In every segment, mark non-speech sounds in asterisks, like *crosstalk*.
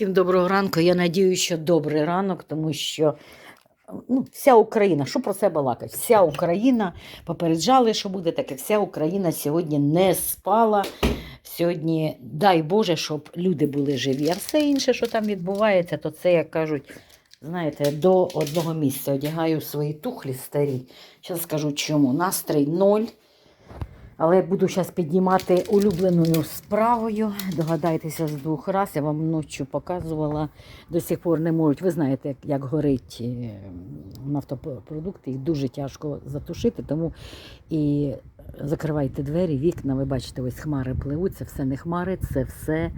Всім доброго ранку. Я надію, що добрий ранок, тому що ну, вся Україна, що про це балакать? Вся Україна попереджали, що буде таке. Вся Україна сьогодні не спала. Сьогодні, дай Боже, щоб люди були живі. А все інше, що там відбувається, то це, як кажуть, знаєте, до одного місця одягаю свої тухлі старі. Зараз скажу чому. Настрій ноль. Але буду зараз піднімати улюбленою справою. Догадайтеся з двох раз. Я вам ночі показувала. До сих пор не можуть. Ви знаєте, як, горить е, нафтопродукти, їх дуже тяжко затушити, тому і закривайте двері, вікна. Ви бачите, ось хмари пливуть, це все не хмари, це все.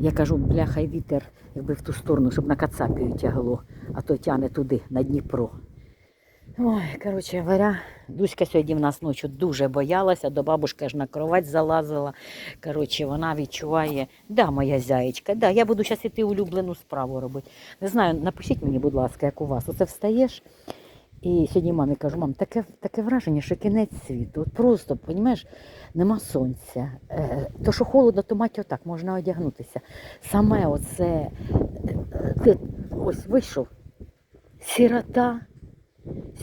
Я кажу, бляха й вітер, якби в ту сторону, щоб на Кацапію тягло, а то тяне туди, на Дніпро. Ой, коротше говоря, Дуська сьогодні в нас ночі дуже боялася, до бабушки аж на кровать залазила. Коротше, вона відчуває, да, моя зяєчка, да, я буду зараз іти улюблену справу робити. Не знаю, напишіть мені, будь ласка, як у вас. Оце встаєш. І сьогодні мамі кажу, мам, таке, таке враження, що кінець світу. От просто, розумієш, нема сонця. Е, то, що холодно, то мать отак, можна одягнутися. Саме оце, е, е, ти ось вийшов, сірота.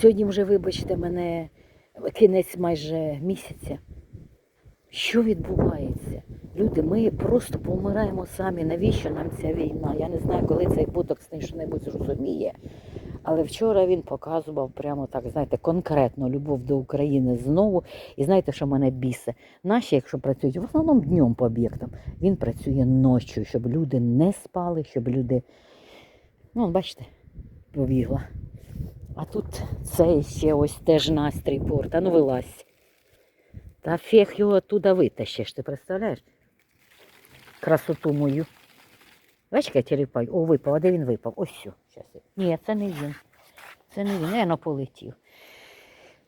Сьогодні вже, вибачте, мене кінець майже місяця. Що відбувається? Люди, ми просто помираємо самі. Навіщо нам ця війна? Я не знаю, коли цей ботоксний що-небудь зрозуміє. Але вчора він показував прямо так, знаєте, конкретно любов до України знову. І знаєте, що мене бісе? Наші, якщо працюють, в основному днем по об'єктам, він працює ночі, щоб люди не спали, щоб люди. Ну, бачите, побігла. А тут це ще ось теж настрій порта. Ну вилазь. Та фег його оттуда витащиш, ти представляєш? Красоту мою. Бачиш, я тіліпаю. О, випав, а де він випав? Ось. Щас. Ні, це не він. Це не він, я полетів.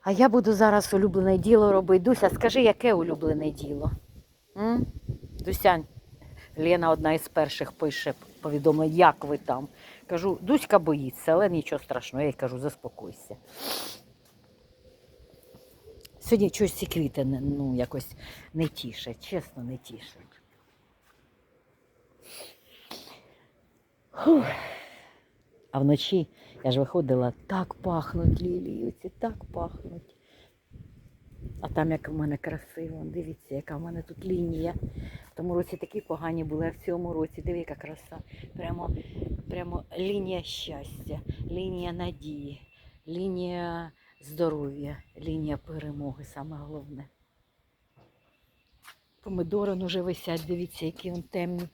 А я буду зараз улюблене діло робити. Дуся, скажи, яке улюблене діло? М? Дусянь, Лена одна із перших пише повідомлення, як ви там. Кажу, Дуська боїться, але нічого страшного. Я їй кажу, заспокойся. Сьогодні щось ці квіти ну, якось не тішать, чесно, не тішать. Фух. А вночі я ж виходила, так пахнуть лілії, так пахнуть. А там як в мене красиво, дивіться, яка в мене тут лінія. В тому році такі погані були, а в цьому році, диви, яка краса. Прямо, прямо лінія щастя, лінія надії, лінія здоров'я, лінія перемоги, саме головне. Помидори ну, вже висять, дивіться, які вони темні.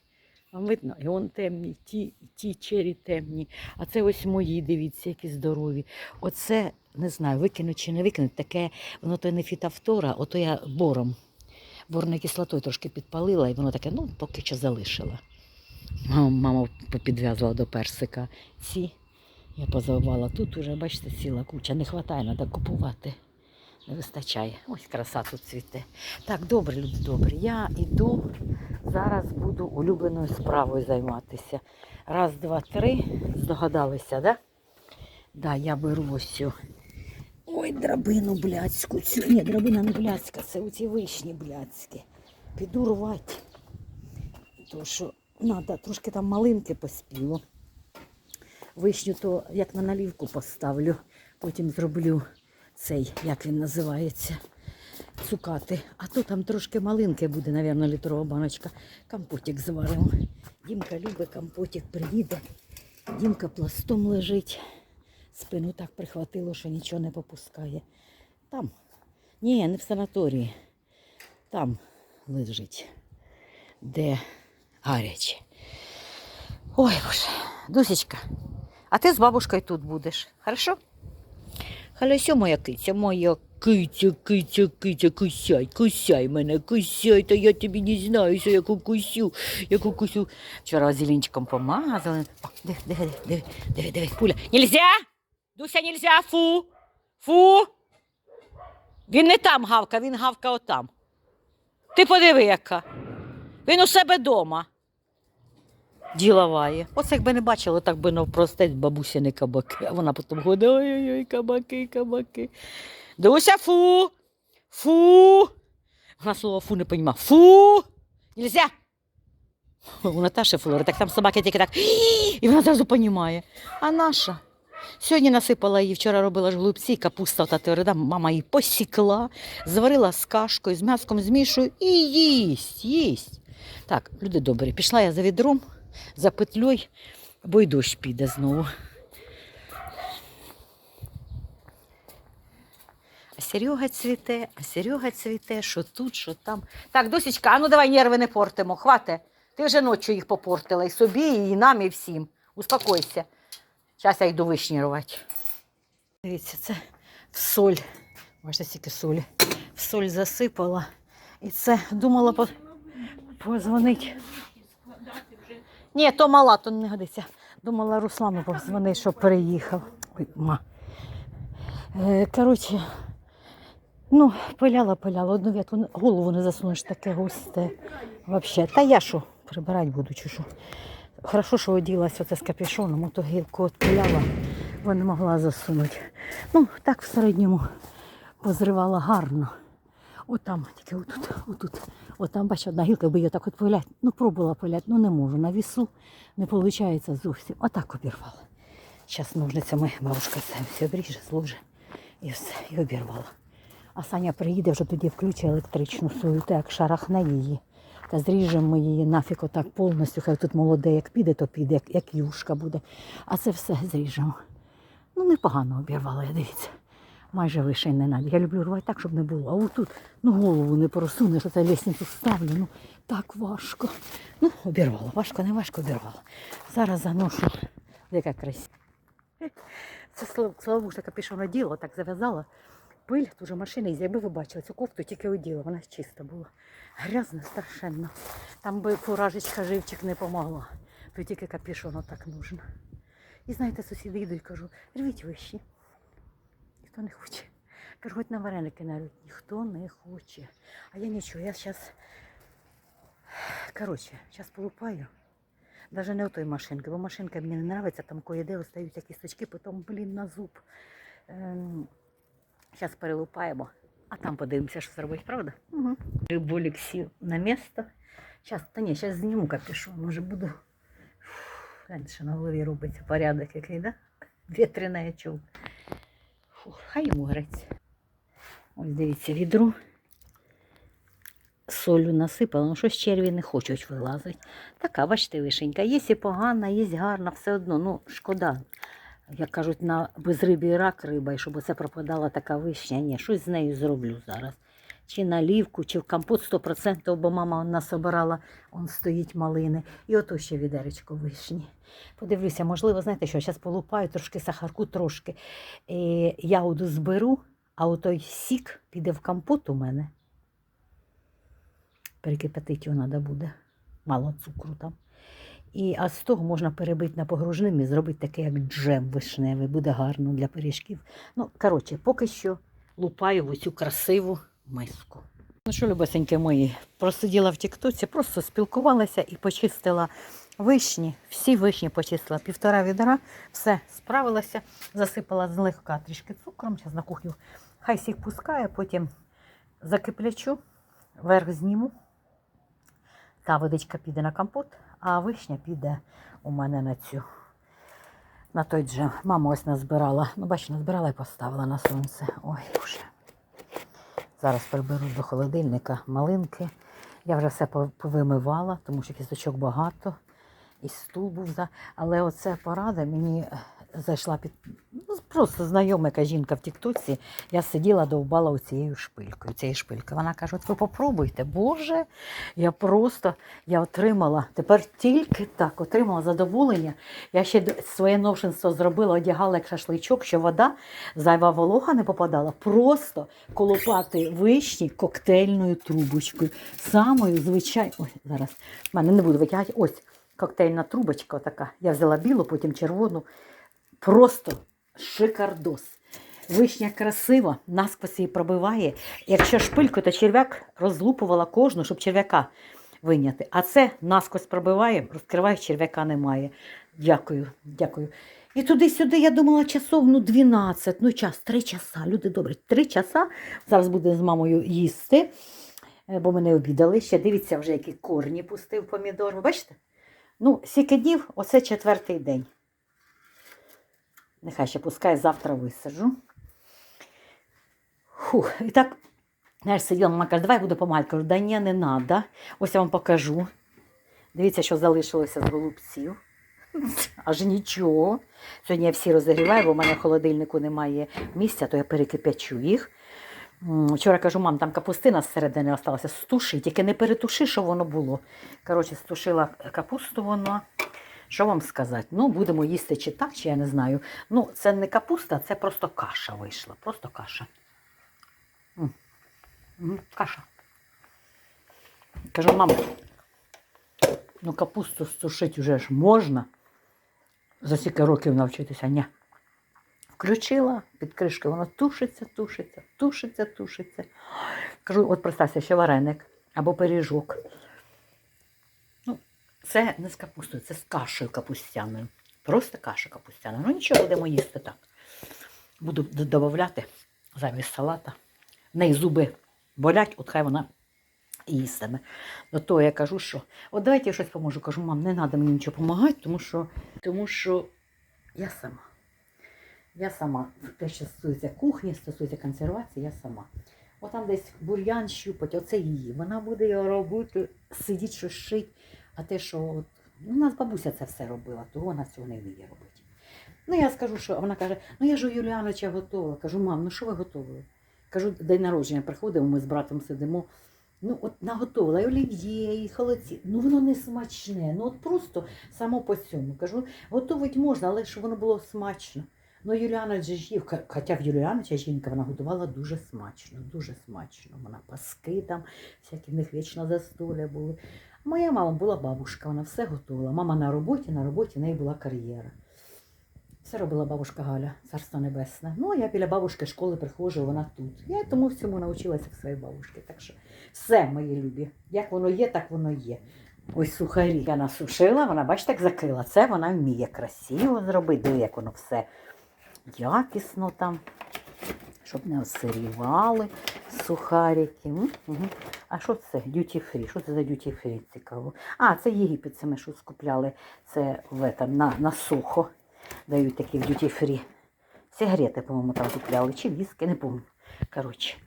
Вам видно, і он темні, ті, ті чері темні. А це ось мої, дивіться, які здорові. Оце, не знаю, викинуть чи не викинуть, таке, воно то не фітофтора, ото я бором. Борною кислотою трошки підпалила, і воно таке, ну, поки що залишила. Мама, підв'язувала до персика. Ці я позавивала. Тут уже, бачите, ціла куча. Не вистачає, треба купувати. Не вистачає. Ось краса тут цвіте. Так, добре, люди, добре. Я йду, зараз буду улюбленою справою займатися. Раз, два, три. Здогадалися, да? Да, я беру ось цю. Ой, драбину блядську. Цю. Ні, драбина не блядська, це оці вишні блядські. Піду рвати. Тому що треба, трошки там малинки поспіло. Вишню то як на налівку поставлю, потім зроблю цей, як він називається, цукати. А то там трошки малинки буде, мабуть, літрова баночка. Компотик зваримо. Дімка любить компотик, приїде. Дімка пластом лежить. Спину так прихватило, що нічого не попускає. Там. Ні, не в санаторії. Там лежить, де гаряче. Ой, боже, Дусечка, а ти з бабушкою тут будеш, хорошо? Халюсю, моя киця, моя киця, киця, киця, кусяй, кусяй мене, кусяй, та я тобі не знаю, що яку кусю, яку кусю. Вчора зеленчиком помазали. О, диви, диви, диви, диви, диви, пуля. Нельзя! Дуся, нельзя, фу! Фу! Він не там гавка, він гавка отам. Ти подиви, яка. Він у себе вдома. Діловає. Оце якби не бачила, так би навпростець бабусіни кабаки. А вона потім ходить, ой-ой-ой, кабаки, кабаки. Дуся, фу! Фу! Вона слово фу не розуміє. Фу! Нельзя! У Наташі Флори, так там собаки тільки так. І вона зразу понімає. А наша? Сьогодні насипала її, вчора робила ж голубці, капуста та теорида, мама її посікла, зварила з кашкою, з м'яском змішую і їсть, їсть. Так, люди добрі, пішла я за відром, за петлею, бо й дощ піде знову. А Серега цвіте, а Серега цвіте, що тут, що там. Так, досічка, а ну давай нерви не портимо, хвате. Ти вже ночі їх попортила і собі, і нам, і всім. Успокойся. Зараз я йду вишні рвати. Дивіться, це в соль. Бачите, стільки солі. В соль засипала. І це думала по... позвонити. Ні, то мала, то не годиться. Думала Руслану позвонити, щоб переїхав. Ой, ма. Е, коротше, ну, пиляла, пиляла. Одну ветку голову не засунеш таке густе. Вообще. Та я що, прибирати буду чи що. Хорошо, що оділася оце з капюшоном, ото гілку отпиляла, бо не могла засунути. Ну, так в середньому позривала гарно. Отам, тільки отут, отут. Отам, бачиш, одна гілка, би її так от пиляти. Ну, пробувала пиляти, ну не можу. На вісу не виходить зовсім. Отак обірвала. Зараз ножницями бабушка це все обріже, зложе і все, і обірвала. А Саня приїде, вже тоді включить електричну свою, так шарахне її. Та зріжемо її нафіг отак повністю. Хай тут молоде, як піде, то піде, як, як юшка буде. А це все зріжемо. Ну, непогано обірвала, я дивіться. Майже вишень не надо. Я люблю рвати так, щоб не було. А отут ну, голову не просунеш, оце лісницю ставлю. Ну, так важко. Ну, обірвала. Важко, не важко обірвала. Зараз заношу. Яка красива. *laughs* Це така пішов на діло, так зав'язала. Пиль, дуже машина, і якби ви бачили, цю кофту тільки оділа, вона чиста була. Грязна страшенно. Там би фуражечка живчик не помогла. То тільки капюшон так нужно. І знаєте, сусіди йдуть, кажу, рвіть вищі. Ніхто не хоче. Кажу, хоч на вареники нарють. Ніхто не хоче. А я нічого, я зараз. Коротше, зараз полупаю. Даже не у той машинки, бо машинка мені не подобається, там кое-де остаються кісточки, потім, блін, на зуб. Зараз перелупаємо, а там подивимося, що зробить, правда? Угу. Болік сів на місце. Зараз, та ні, зараз зніму капюшон, може буду. Гляньте, що на голові робиться порядок який, да? Вітряна я чув. Фух, хай йому греться. Ось дивіться, відро. Солю насипала, ну щось черві не хочуть вилазити. Така, бачите, вишенька. Є і погана, є гарна, все одно. Ну, шкода. Як кажуть, на безрибі рак риба, і щоб оце пропадала така вишня. Ні, щось з нею зроблю зараз. Чи наливку, чи в компот 100%, бо мама нас обирала, он стоїть малини. І ото ще відеречко вишні. Подивлюся, можливо, знаєте що, зараз полупаю трошки сахарку, трошки. І ягоду зберу, а отой сік піде в компот у мене. Перекипятити його треба буде. Мало цукру там. І, а з того можна перебити на погружним і зробити таке, як джем вишневий. Буде гарно для пиріжків. Ну, коротше, поки що лупаю в оцю красиву миску. Ну що, любесенькі мої, просиділа в Тіктоці, просто спілкувалася і почистила вишні. Всі вишні почистила. Півтора відра, все, справилася, засипала злегка трішки цукром. Зараз на кухню хай сік пускає, потім закиплячу, верх зніму. Та водичка піде на компот, а вишня піде у мене на цю. На той джем. Мама ось назбирала. Ну, бачите, назбирала і поставила на сонце. Ой, вже. Зараз приберу до холодильника малинки. Я вже все повимивала, тому що кісточок багато. І стул був. Але оце порада мені зайшла під. Ну, просто знайома яка жінка в Тіктоці. Я сиділа, довбала оцією шпилькою. Цією шпилькою. Вона каже: от ви попробуйте, Боже, я просто я отримала тепер тільки так, отримала задоволення. Я ще своє новшинство зробила, одягала як шашличок, що вода, зайва волога не попадала. Просто колопати вишні коктейльною трубочкою. Самою звичайною. Ой, зараз в мене не буду витягати. Ось коктейльна трубочка така. Я взяла білу, потім червону. Просто шикардос. Вишня красива, насквозь її пробиває. Якщо шпильку, то черв'як розлупувала кожну, щоб черв'яка виняти. А це насквозь пробиває, розкриває, черв'яка немає. Дякую, дякую. І туди-сюди я думала часов, ну 12, ну час, 3 часа. Люди добрі, 3 часа. Зараз буде з мамою їсти. е, бо ми не обідали ще. Дивіться, вже які корні пустив помідор. Бачите? Ну, скільки днів, оце четвертий день. Нехай ще пускай завтра висаджу. Фух, і так, знаєш, сиділа, мама каже, давай я буду допомагати. Кажу, да ні, не треба. Ось я вам покажу. Дивіться, що залишилося з голубців. *laughs* Аж нічого. Сьогодні я всі розігріваю, бо в мене в холодильнику немає місця, то я перекипячу їх. Вчора кажу, мам, там капустина зсередини осталася. Стуши, тільки не перетуши, що воно було. Коротше, стушила капусту воно. Що вам сказати? Ну, будемо їсти чи так, чи я не знаю. Ну, це не капуста, це просто каша вийшла. Просто каша. Каша. Кажу, мам, ну капусту стушити вже ж можна. За стільки років навчитися. Ні. Включила під кришкою, воно тушиться, тушиться, тушиться, тушиться. Кажу, от представся, ще вареник або пиріжок. Це не з капустою, це з кашею капустяною. Просто каша капустяна. Ну нічого, будемо їсти так. Буду додавати замість салата. В неї зуби болять, от хай вона і їстиме. До того я кажу, що от давайте я щось поможу. Кажу, мам, не треба мені нічого допомагати, тому що, тому що я сама. Я сама. Те, що стосується кухні, стосується консервації, я сама. От там десь бур'ян щупать, оце її. Вона буде його робити, сидіть, щось шить. А те, що от, ну, у нас бабуся це все робила, того вона цього не вміє робити. Ну, я скажу, що вона каже: ну я ж у Юліановича готова. Кажу, мам, ну що ви готовили? Кажу, день народження приходимо, ми з братом сидимо. Ну, от наготовила і олів'є, і холодці. Ну воно не смачне. Ну от просто само по цьому. Кажу, готувати можна, але щоб воно було смачно. Ну, Юліана же ж їв, хоча в Юліановича жінка вона готувала дуже смачно, дуже смачно. Вона паски там, всякі в них вічно застолля були. Моя мама була бабушка, вона все готувала. Мама на роботі, на роботі в неї була кар'єра. Все робила бабушка Галя, царство небесне. Ну, а я біля бабушки школи приходжу, вона тут. Я тому всьому навчилася в своїй бабушки. Так що все, мої любі. Як воно є, так воно є. Ось сухарі я насушила, вона, бачите, як закрила. Це вона вміє красиво зробити. Диви, як воно все якісно там, щоб не осирівали сухарики. А що це? Duty free. Що це за duty free? Цікаво. А, це Єгипет, це ми що скупляли. Це в этом, на, на сухо. Дають такі в duty free. Сигарети, по-моєму, там купляли, чи віски, не пам'ятаю. Коротше.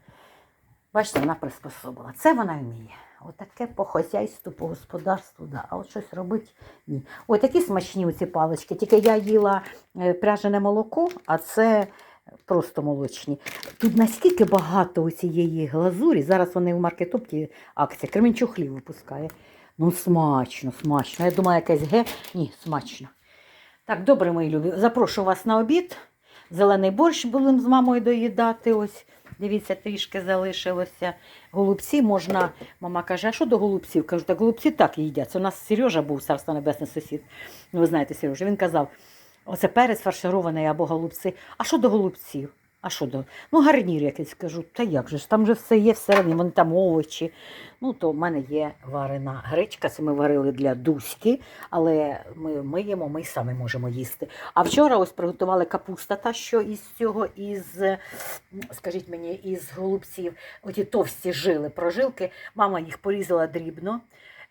Бачите, вона приспособила. Це вона вміє. Отаке по хозяйству, по господарству, да. а от щось робити ні. Ой, такі смачні оці палички. Тільки я їла е, пряжене молоко, а це просто молочні. Тут наскільки багато цієї глазурі. Зараз вони в маркетопті акція. Кременчуг хліб випускає. Ну, смачно, смачно. Я думаю, якесь ге. Ні, смачно. Так, добре, мої любі. Запрошую вас на обід. Зелений борщ будемо з мамою доїдати. Ось. Дивіться, трішки залишилося. Голубці можна, мама каже, а що до голубців? Кажу, так голубці так їдять. У нас Сережа був, царство небесний сусід. Ну, ви знаєте, Сережа, він казав, оце перець фарширований або голубці. А що до голубців? А що до? Ну, гарнір якийсь кажу, та як же ж, там же все є всередині, вони там овочі. Ну, то в мене є варена гречка, це ми варили для Дуськи, але ми миємо, ми самі можемо їсти. А вчора ось приготували капуста, та що із цього, із, скажіть мені, із голубців, оті товсті жили, прожилки. Мама їх порізала дрібно.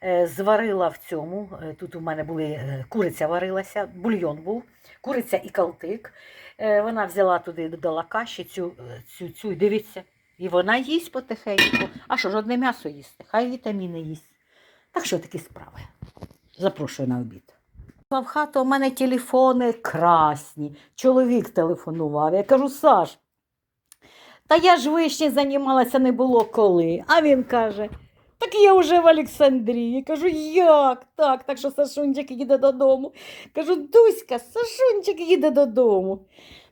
Е, Зварила в цьому. е, Тут у мене були е, куриця варилася, бульйон був, куриця і калтик. Вона взяла туди, додала каші, цю, цю, цю, дивіться. І вона їсть потихеньку. А що ж одне м'ясо їсти? Хай вітаміни їсть. Так що такі справи. Запрошую на обід. В хату у мене телефони красні. Чоловік телефонував. Я кажу, Саш, та я ж вишні займалася не було коли. А він каже: так я вже в Олександрії. Кажу, як так? Так що Сашунчик їде додому. Кажу, Дуська, Сашунчик їде додому.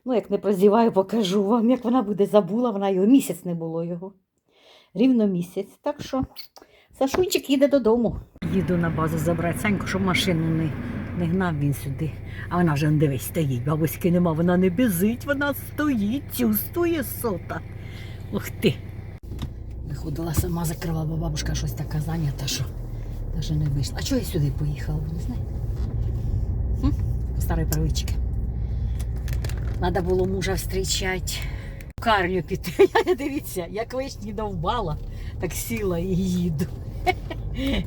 Ну, як не прозіваю, покажу вам, як вона буде забула, вона його місяць не було його. Рівно місяць. Так що Сашунчик їде додому. Їду на базу забрати Саньку, щоб машину не, не гнав він сюди. А вона вже дивись, стоїть. Бабуськи нема, вона не безить, вона стоїть, чувствує сота. Ух ти. Виходила сама, закрила, бо бабушка щось така зайнята, що навіть не вийшла. А чого я сюди поїхала, не. Хм? По старій привичці. Було мужа зустрічати. В карню піти. *laughs* Я дивіться, як вишні довбала. Так сіла і їду. *laughs*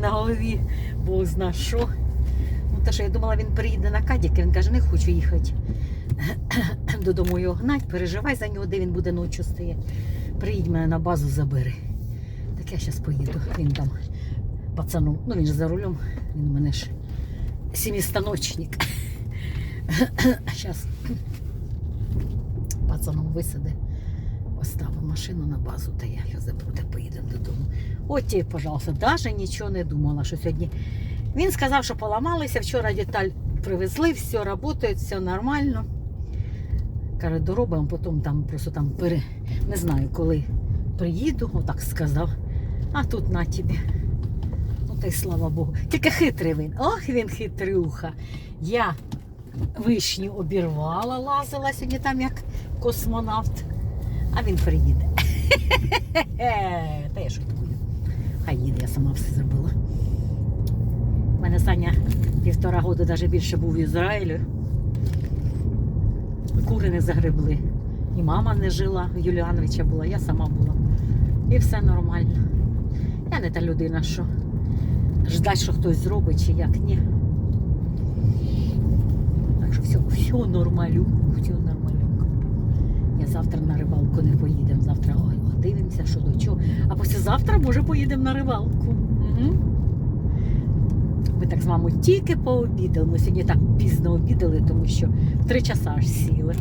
На голові Бог зна що. Ну, те, що я думала, він приїде на кадік, він каже, не хочу їхати *clears throat* додому його гнать, переживай за нього, де він буде ночі стояти. Приїдь мене на базу, забери. Так я зараз поїду. Він там пацану, ну він ж за рулем, він у мене ж семистаночник. Зараз *coughs* пацаном висаде, оставив машину на базу, та я його заберу, та поїдемо додому. От ті, пожалуйста, навіть нічого не думала, що сьогодні. Він сказав, що поламалися, вчора деталь привезли, все працює, все нормально. Каже, доробимо, потім там просто там пере... не знаю, коли приїду, отак сказав. А тут на тобі. Ну та й слава Богу. Тільки хитрий він. Ох, він хитрюха. Я вишню обірвала, лазила сьогодні там як космонавт, а він приїде. *laughs* Та я шуткую. Хай їде, я сама все зробила. У мене Саня півтора року, навіть більше був в Ізраїлю. Кури не загребли. І мама не жила, Юліановича була, я сама була. І все нормально. Я не та людина, що ждать, що хтось зробить чи як ні. Так що все, все нормалю, все нормалю. Я завтра на рибалку не поїдемо. Завтра ой, дивимося, що до чого. А післязавтра, може, поїдемо на рибалку. Угу. Ми так з мамою тільки пообідали. Ми сьогодні так пізно обідали, тому що три часа аж сіли.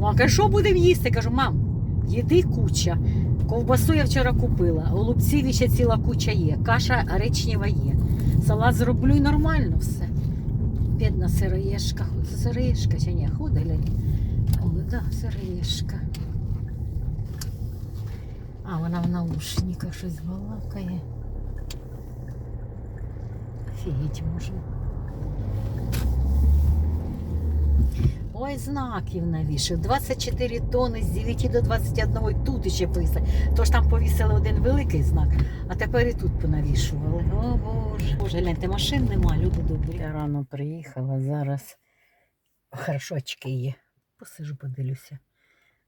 Мама каже, що будемо їсти? Кажу, мам, їди куча. Ковбасу я вчора купила, голубців ще ціла куча є, каша гречнева є. Салат зроблю і нормально все. Бідна сироєшка. Сироєшка чи ні? Ходи глянь. Да, сироєшка. А, вона в наушниках щось балакає. Офігеть можна. Ой, знаків навішив. 24 тони з 9 до 21 і тут іще писать. Тож там повісили один великий знак, а тепер і тут понавішували. О Боже. Боже, гляньте, машин нема, люди добрі. Я рано приїхала, зараз хорошочки є. Посижу, подивлюся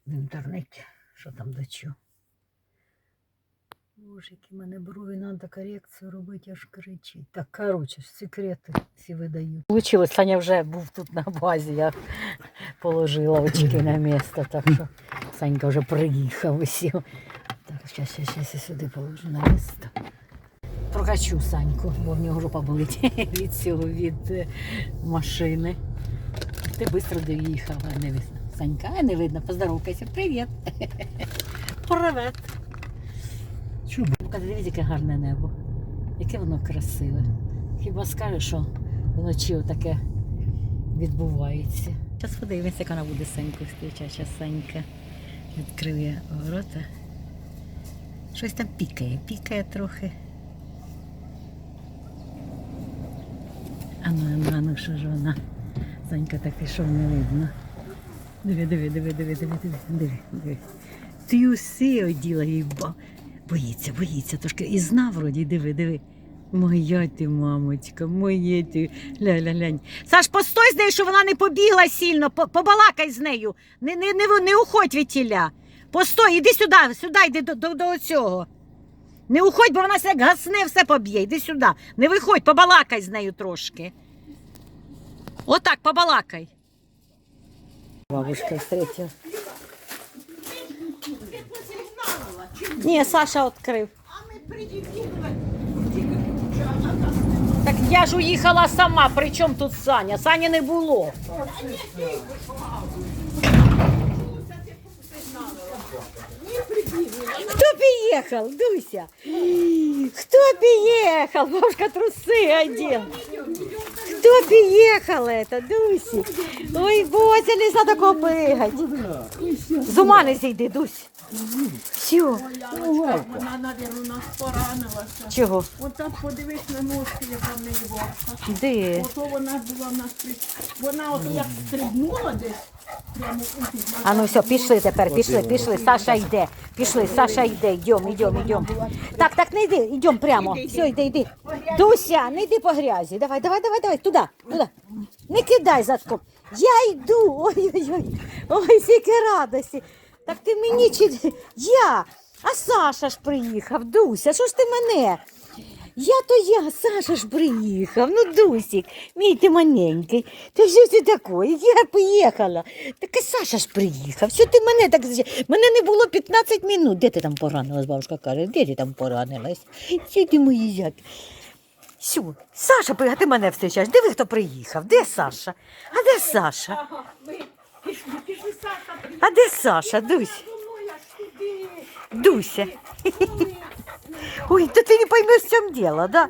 в інтернеті, що там до чого. Боже, які мене брові, треба корекцію робити, аж кричить. Так, коротше, секрети всі видаю. Получилось, Саня вже був тут на базі, я положила очки на місце, так що Санька вже приїхав і сів. Так, зараз, зараз, зараз я сюди положу на місце. Прокачу Саньку, бо в нього жопа болить *laughs* від цього, від е, машини. Ти швидко доїхала, не видно. Санька, а не видно, поздоровкайся. Привіт. Привіт. Ну, дивіться, яке гарне небо. Яке воно красиве. Хіба скаже, що вночі отаке відбувається. Зараз подивимося, як вона буде Саньку зустрічати. Зараз відкриє ворота. Щось там пікає, пікає трохи. А ну, а ну, а ну, що ж вона? Санька так пішов, не видно. Диви, диви, диви, диви, диви, диви, диви, диви. Ти усе оділа їй ба. Боїться, боїться трошки. І зна вроді, диви, диви. Моя ти, мамочка, моє ти. Ля-ля, глянь. Саш, постой з нею, що вона не побігла сильно, по- побалакай з нею. Не, не, не, не уходь від тіля. Постой, іди сюди, сюди йди до, до, до цього. Не уходь, бо вона як гасне, все поб'є. Іди сюди. Не виходь, побалакай з нею трошки. Отак, побалакай. Бабушка встретила. Ні, Саша відкрив. Так я ж уїхала сама, при чому тут Саня? Сані не було. Хто приїхав, Дуся? Хто приїхав? Бабушка труси одел. Кто приехал это, Дуси? Ой, Бося, не за такого прыгать. З ума не зійди, Дусь. Все. Вона, навірно, нас поранилася. Чого? Так подивись на ножки, яка в неї вовка. Де? Ото вона була в нас при... Вона ото як стрибнула десь. Прямо у ті А ну все, пішли тепер, пішли, пішли. Саша йде. Пішли, Саша йде. Йдем, йдем, йдем. Так, так, не йди, йдем прямо. Все, йди, йди. Дуся, не йди по грязі. Давай, давай, давай, давай, туди, туди. Не кидай задком. Я йду. Ой-ой-ой. Ой, скільки радості. Так ти мені чи я? А Саша ж приїхав, Дуся, що ж ти мене? Я то я, Саша ж приїхав. Ну, Дусік, мій ти маленький. Та що це таке? Я поїхала. Так і Саша ж приїхав. Що ти мене так Мене не було 15 минут. Де ти там поранилась, бабушка каже, де ти там поранилась? Що ти мої зяки? Сю, Саша приїхав, ти мене встрічаєш. Диви, хто приїхав. Де Саша? А де Саша? А де Саша, Дусь? Ну, туди. Дуся. Ой, то ти не поймеш, в чому діло, да?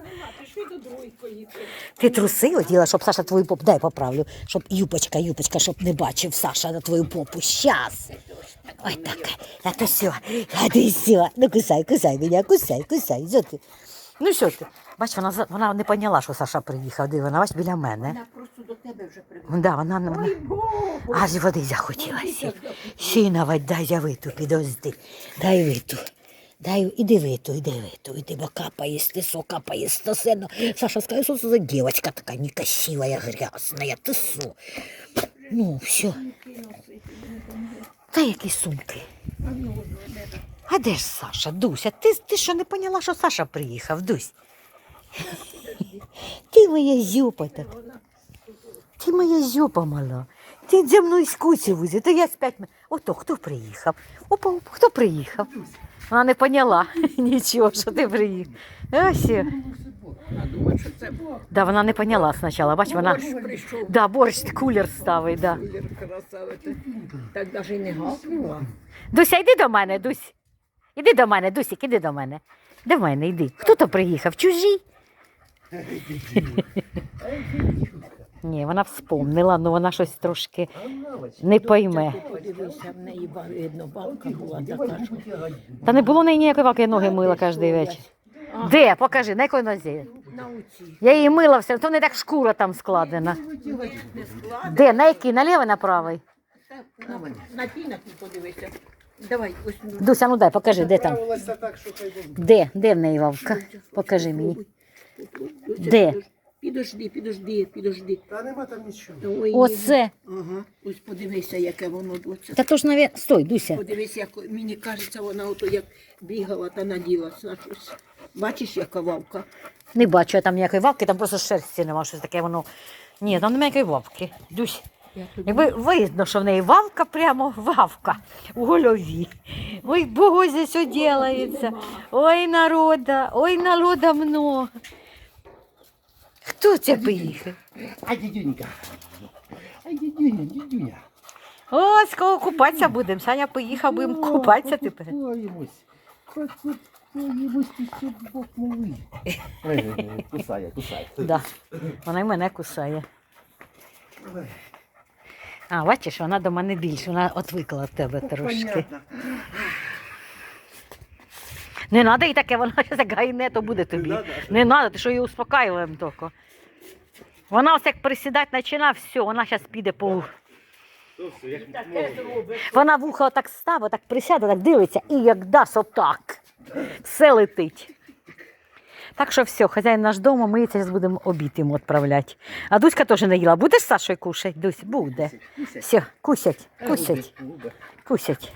Ти труси оділа, щоб Саша твою попу, дай поправлю, щоб юпочка, юпочка, щоб не бачив Саша на твою попу. Щас. Ой, так, а то все, а ти все. Ну, кусай, кусай мене, кусай, кусай. Ти? Ну що ти? Бач, вона, за- вона не поняла, що Саша приїхав. Диви, вона бач біля мене. Вона просто до тебе вже прибігла. Да, вона на. Ой, Богу. Аж води захотілося. Сіна, вать, дай я виту, підожди. Дай виту. Дай, іди виту, іди виту, іди, бо капає стисо, капає стосено. Саша, скажи, що це за дівчинка така некрасивая, грязная, ти що? Ну, все. Та які сумки. А де ж Саша, Дуся? Ти, ти що не поняла, що Саша приїхав, Дусь? Ти моя зюпа так. Ти моя зюпа мала. Ти зі мною скучив, то я спять. Ото хто приїхав? Опа, опа, хто приїхав? Вона не поняла *laughs* нічого, що ти приїхав. Ось. я. Вона що це Бог. Да, вона не поняла спочатку. Бач, вона. Борщ прийшов. Да, борщ кулер ставить, да. Красавиця. Так навіть і не гавкнула. Дуся, йди до мене, Дусь. Іди до мене, Дусік, іди до мене. До мене йди. Хто то приїхав? Чужі? Ні, вона вспомнила, ну вона щось трошки не пойме. Подивися, в неї ба- видно, балка була така, що Та не було в неї ніякої ваки, я ноги мила кожен вечір. Де? Покажи, на якій нозі? на оці. Я її мила все, то не так шкура там складена. Де? На якій? На лівий, на правий? На, на тій, на тій подивися. Давай, ось ну, Дуся, ну дай, покажи, де там. Правилася так, що хай Бог. Де? Де в неї вавка? Покажи мені. Де? Підожди, підожди, підожди. Та нема там нічого. Ой, Оце. Ага, ось подивися, яке воно доця. Та то ж навіть. Стой, Дуся. Подивись, як мені кажеться, вона ото як бігала та наділася на щось. Бачиш, яка вавка? Не бачу я там ніякої вавки, там просто шерсті нема, щось таке воно. Ні, там немає ніякої вавки. Дусь. Я тобі Якби видно, що в неї вавка, прямо вавка у голові. Ой, Боже, що ділається. Ой, народа, ой, народа много. Хто це приїхав? А дідюнька. А дідюня, дідюня. О, скоро купатися будемо. Саня поїхав, будемо купатися тепер. Ти ще. Кусає, кусає. Да. Вона й мене кусає. А, бачиш, вона до мене більше, вона отвикла від тебе трошки. Понятно. Не треба і таке, вона *laughs* ще так гайне, то буде тобі. Не треба, ти що її успокаюємо тільки. Вона ось як присідати почина, все, вона зараз піде по. Вона вухо отак ставить, так присяде, так дивиться, і як дасть отак. Все летить. Так що все, хазяїн наш дома, ми зараз будемо обід йому відправляти. А Дуська теж не їла. Будеш з Сашою кушати? Дусь, буде. Все, кусять, кусять, кусять.